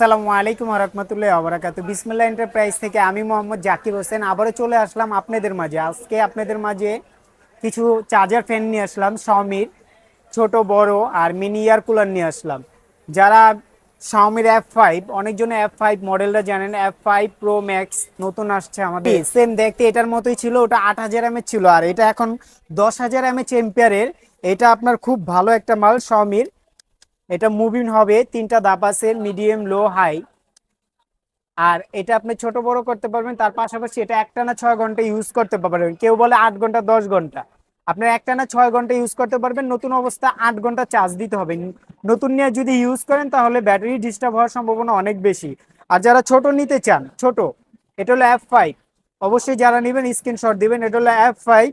আসসালামু আলাইকুম রহমতুল্লাহ আবরাকাত বিসমিল্লা এন্টারপ্রাইজ থেকে আমি মোহাম্মদ জাকির হোসেন। আবারও চলে আসলাম আপনাদের মাঝে। আজকে আপনাদের মাঝে কিছু চার্জার ফ্যান নিয়ে আসলাম শাওমির ছোট বড় আর মিনি ইয়ার কুলার নিয়ে আসলাম। যারা শাওমির এফ ফাইভ অনেকজন এফ ফাইভ মডেলটা জানেন এফ ফাইভ প্রো ম্যাক্স নতুন আসছে আমাদের। সেম দেখতে এটার মতোই ছিল ওটা আট হাজার এমএচ ছিল। আর এটা এখন দশ হাজার এমএচ এম্পিয়ারের এটা আপনার খুব ভালো একটা মাল শাওমির এটা মুভিং হবে, তিনটা দাপ আছে মিডিয়াম লো হাই আর এটা আপনি ছোট বড় করতে পারবেন, তার পাশাপাশি এটা একটানা ছয় ঘণ্টা ইউজ করতে পারবেন। কেউ বলে আট ঘণ্টা, দশ ঘণ্টা। আপনার একটানা ছয় ঘণ্টা ইউজ করতে পারবেন, নতুন অবস্থা আট ঘণ্টা চার্জ দিতে হবে। নতুন নিয়ে যদি ইউজ করেন, তাহলে ব্যাটারি ডিস্টার্ব হওয়ার সম্ভাবনা অনেক বেশি। আর যারা ছোট নিতে চান, ছোট, এটা হলো এফ ফাইভ অবশ্যই যারা নেবেন স্ক্রিনশট দিবেন, এটা হলো এফ ফাইভ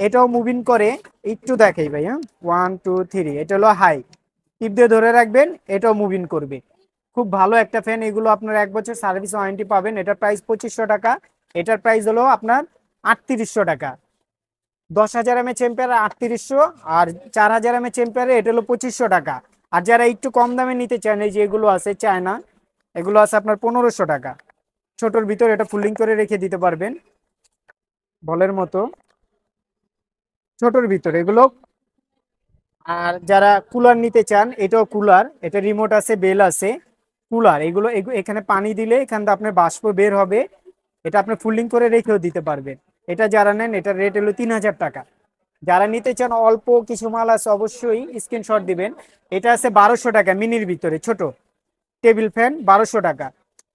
এটাও মুভিং করে, একটু দেখাই ভাই হ্যাঁ? ওয়ান টু থ্রি এটা হলো হাই টিপ দিয়ে ধরে রাখবেন, এটাও মুভিং করবে। খুব ভালো একটা ফ্যান এগুলো আপনার এক বছর সার্ভিস ওয়ারেন্টি পাবেন। এটার প্রাইস পঁচিশশো টাকা, এটার প্রাইস হলো আপনার আটত্রিশশো টাকা। দশ হাজার এম এচ এম্পিয়ার আটত্রিশশো, আর চার হাজার এম এচ এম্পিয়ারে এটা হলো পঁচিশশো টাকা। আর যারা একটু কম দামে নিতে চান, এই যে এগুলো আছে চায়না, এগুলো আছে আপনার পনেরোশো টাকা। ছোটোর ভিতর এটা ফুলিং করে রেখে দিতে পারবেন। বলের মতো। ছোটোর ভিতর এগুলো আর যারা কুলার নিতে চান, এটাও কুলার, এটা রিমোট আছে, বেল আছে, কুলার, এগুলো এগু- এখানে পানি দিলে এখান থেকে আপনার বাষ্প বের হবে, এটা আপনি ফুলিং করে রেখেও দিতে পারবেন। এটা যারা নেন এটার রেট হলো তিন হাজার টাকা। যারা নিতে চান, অল্প কিছু মাল আছে, অবশ্যই স্ক্রিনশট দিবেন। এটা আছে বারোশো টাকা মিনির ভিতরে, ছোট। টেবিল ফ্যান, বারোশো টাকা।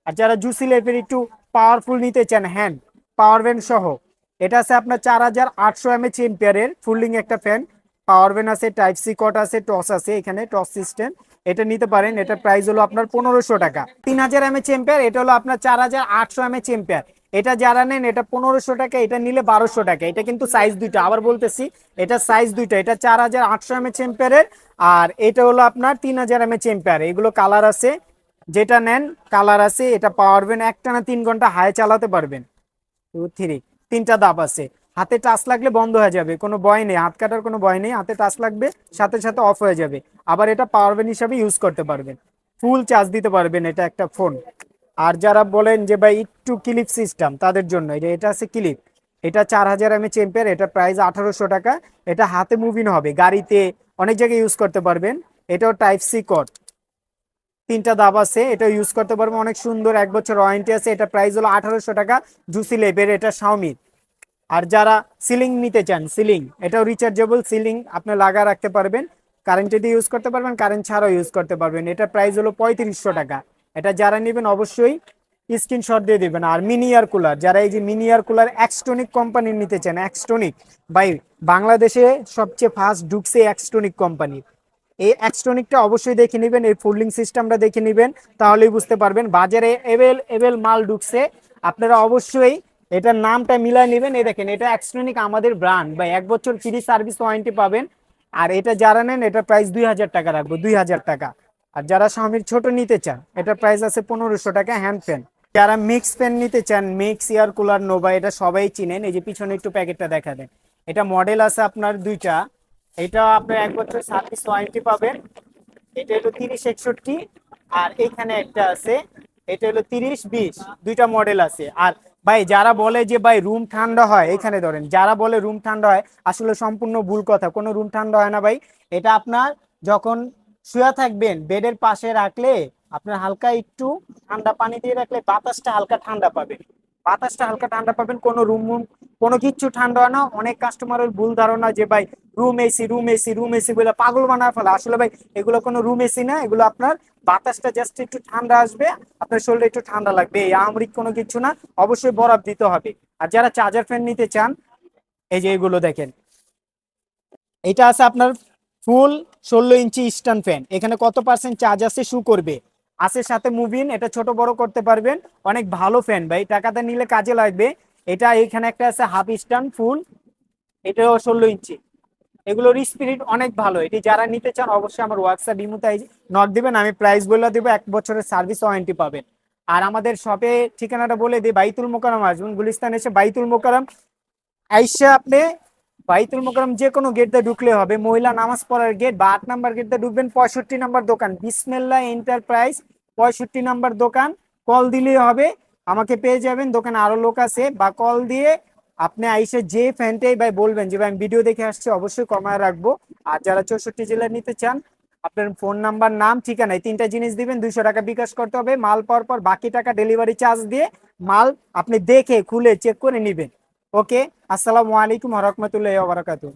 আর যারা জুসি লেপের একটু পাওয়ারফুল নিতে চান হ্যান্ড পাওয়ার ব্যাংক সহ, এটা আছে আপনার চার হাজার আটশো এমএচ এম্পিয়ারের ফুলিং একটা ফ্যান পাওয়ার ব্যাংক আছে, টাইপ সি কট আছে, টস আছে এখানে, টস সিস্টেম। এটা নিতে পারেন এটার প্রাইস হলো আপনার পনেরোশো টাকা। তিন হাজার এমএচ এম্পিয়ার, এটা হলো আপনার চার হাজার আটশো এমএচ এম্পিয়ার। এটা যারা নেন, এটা পনেরোশো টাকা, এটা নিলে বারোশো টাকা। এটা কিন্তু সাইজ দুইটা। আবার বলতেছি, এটা সাইজ দুইটা। এটা চার হাজার আটশো এম এমএচ এম্পিয়ারের, আর এটা হলো আপনার তিন হাজার এমএচ এম্পিয়ার। এগুলো কালার আছে, যেটা নেন কালার আছে, এটা পাওয়ার একটা না তিন ঘণ্টা হাই চালাতে পারবেন। টু থ্রি তিনটা দাপ আছে। হাতে টাচ লাগলে বন্ধ হয়ে যাবে, কোনো ভয় নেই, হাত কাটার কোনো ভয় নেই, হাতে টাচ লাগবে, সাথে সাথে অফ হয়ে যাবে। আবার এটা পাওয়ার ব্যাংক হিসাবে ইউজ করতে পারবেন ফুল চার্জ দিতে পারবেন এটা একটা ফোন আর যারা বলেন যে ভাই একটু ক্লিপ সিস্টেম তাদের জন্য এটা আছে ক্লিপ এটা চার হাজার এমএচ এম্পিয়ার এটা প্রাইস আঠারোশো টাকা, এটা হাতে মুভিং হবে, গাড়িতে অনেক জায়গায় ইউজ করতে পারবেন, এটাও টাইপ সি কট তিনটা দাব আছে এটা ইউজ করতে পারবেন, অনেক সুন্দর, এক বছর ওয়ারেন্টি আছে, এটা প্রাইস হলো আঠারোশো টাকা, জুসি লেবের এটা শাওমির আর যারা সিলিং নিতে চান সিলিং এটাও রিচার্জেবল সিলিং আপনি লাগা রাখতে পারবেন। কারেন্টে দিয়ে ইউজ করতে পারবেন কারেন্ট ছাড়াও ইউজ করতে পারবেন। এটা প্রাইস হলো পঁয়ত্রিশশো টাকা। এটা যারা নেবেন, অবশ্যই স্ক্রিনশট দিয়ে দিবেন। আর মিনি এয়ার কুলার যারা এই যে মিনি এয়ার কুলার এক্সটনিক কোম্পানির নিতে চান এক্সটনিক বাই বাংলাদেশে সবচেয়ে ফার্স্ট ঢুকছে এক্সটনিক কোম্পানি এই এক্সট্রনিকটা অবশ্যই দেখে নেবেন, এই ফোল্ডিং সিস্টেমটা দেখে নেবেন, তাহলেই বুঝতে পারবেন। বাজারে এভেল এভেল মাল ঢুকছে। আপনারা অবশ্যই এটার নামটা মিলাই নেবেন। এই দেখেন, এটা এক্সট্রনিক আমাদের ব্র্যান্ড বা এক বছর ফ্রি সার্ভিস ওয়ারেন্টি পাবেন। আর এটা যারা নেন, এটা প্রাইস দুই হাজার টাকা রাখব, দুই হাজার টাকা। আর যারা স্বামীর ছোট নিতে চান, এটা প্রাইস আছে পনেরোশো টাকা হ্যান্ড ফ্যান যারা মিক্স ফ্যান নিতে চান মিক্স এয়ার কুলার নোভা এটা সবাই চিনেন। এই যে পিছনে একটু প্যাকেটটা দেখা দেন। এটা মডেল আছে আপনার দুইটা। এটা আপনার এক বছর সার্ভিস ওয়ারেন্টি পাবেন। এটা হলো তিরিশ একষট্টি। আর এখানে একটা আছে, এটা হলো তিরিশ, বিশ। দুইটা মডেল আছে। আর ভাই, যারা বলে যে ভাই রুম ঠান্ডা হয়, এখানে ধরেন, যারা বলে রুম ঠান্ডা হয়, আসলে সম্পূর্ণ ভুল কথা। কোনো রুম ঠান্ডা হয় না ভাই। এটা আপনার যখন শুয়ে থাকবেন, বেডের পাশে রাখলে আপনার হালকা একটু ঠান্ডা পানি দিয়ে রাখলে বাতাসটা হালকা ঠান্ডা পাবেন। বাতাসটা হালকা ঠান্ডা পাবেন, কোনো রুম রুম কোনো কিচ্ছু ঠান্ডা না। অনেক কাস্টমারের ভুল ধারণা যে, ভাই room AC room AC room AC বলে পাগল বানায় ফেলে। আসলে ভাই, এগুলো কোনো রুম এসি না, এগুলো আপনার বাতাসটা জাস্ট একটু ঠান্ডা আসবে, আপনার শরীরে একটু ঠান্ডা লাগবে। এই আমরিক কোনো কিছু না, অবশ্যই বরফ দিতে হবে। আর যারা চার্জার ফ্যান নিতে চান, এই যে এগুলো দেখেন। এটা আছে আপনার ফুল ষোলো ইঞ্চি স্ট্যান্ড ফ্যান এখানে কত পার্সেন্ট চার্জ আছে শু করবে। আছে সাথে মুভিন এটা ছোট বড় করতে পারবেন। অনেক ভালো ফ্যান ভাই টাকাতে নিলে কাজে লাগবে। এটা এখানে একটা আছে হাফ স্ট্যান্ড ফুল এটাও ষোলো ইঞ্চি। এগুলোর স্পিরিট অনেক ভালো। এটি যারা নিতে চান, অবশ্যই আমার হোয়াটসঅ্যাপ ইমুতে নক দিবেন, আমি প্রাইস বলে দেবো, এক বছরের সার্ভিস ওয়ারেন্টি পাবেন। আর আমাদের শপে ঠিকানাটা বলে দিই, বাইতুল মোকারম আসবেন। গুলিস্তান এসে বাইতুল মোকারম আইসা আপনি বাইতুল মোকারম যে কোনো গেট দিয়ে ঢুকলে হবে। মহিলা নামাজ পড়ার গেট বা আট নাম্বার গেট দিয়ে ঢুকবেন, পঁয়ষট্টি নাম্বার দোকান। বিসমেল্লা এন্টারপ্রাইজ পঁয়ষট্টি নাম্বার দোকান, কল দিলেই হবে। আমাকে পেয়ে যাবেন, দোকানে আরও লোক আছে, বা কল দিয়ে আপনি আইসে যে ফ্যানটাই ভাই বলবেন, যে ভাই আমি ভিডিও দেখে আসছি, অবশ্যই কমায় রাখব। আর যারা চৌষট্টি জেলায় নিতে চান, আপনার ফোন নাম্বার, নাম ঠিকানা এই তিনটা জিনিস দিবেন, দুইশো টাকা বিকাশ করতে হবে। মাল পাওয়ার পর বাকি টাকা ডেলিভারি চার্জ দিয়ে মাল আপনি দেখে, খুলে চেক করে নেবেন। ওকে, আসসালামু আলাইকুম রহমতুল্লাহ বারাকাতু